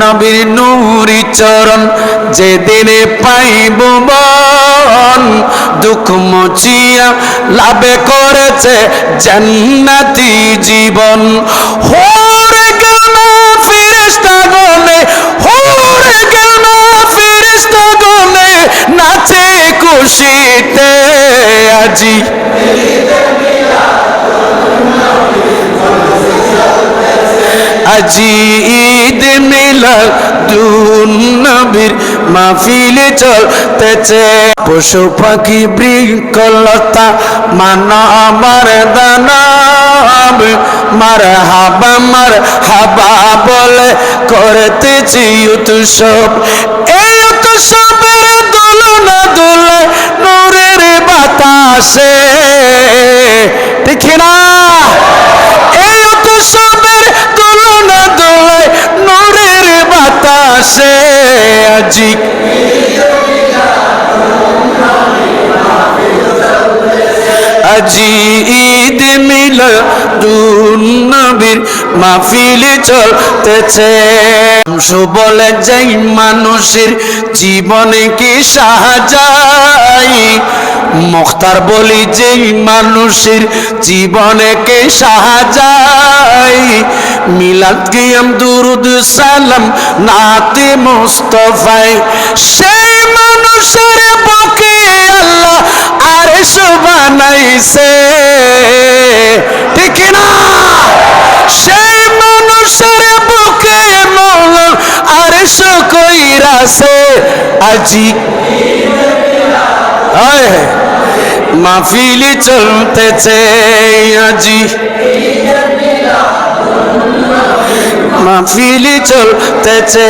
নবীর নূরি চরণ যেদিনে পাইব বন দুঃখ মুছিয়া লাভে করেছে জান্নাতি জীবন। হোরে গেল না ফিরিস্তা গনে, হোরে গেল না ফিরিস্তা গনে নাচে খুশিতে আজি। আজি ঈদ মিলাদুন নবীর মাহফিলে চলতেছে। পশু পাখি বৃক্ষলতা, মানা আমার দানব মার হাবা মার হাবা বলে করতেছি উৎসব। এই উৎসবের দোলনা দোলে নূরের বাতাসে বাতাসে আজি আজি ঈদ মিল নবীর মাহফিল চলতেছে। বলে যাই মানুষের জীবনে কি সাহাযাই মুখতার বলি যেই মানুষের জীবনে কে সাহাযাই মিলাদ গিয়াম দুরুদ, সালাম, নাতে মুস্তফাই সেই মানুষের পক্ষে আল্লাহ আরে বানাইছে। ঠিক না সেই মানুষের বুকে মৌলান আরে কইরাছে। আজি আয় মাহফিলি চলতেছে আজি। মাহফিলি চলতেছে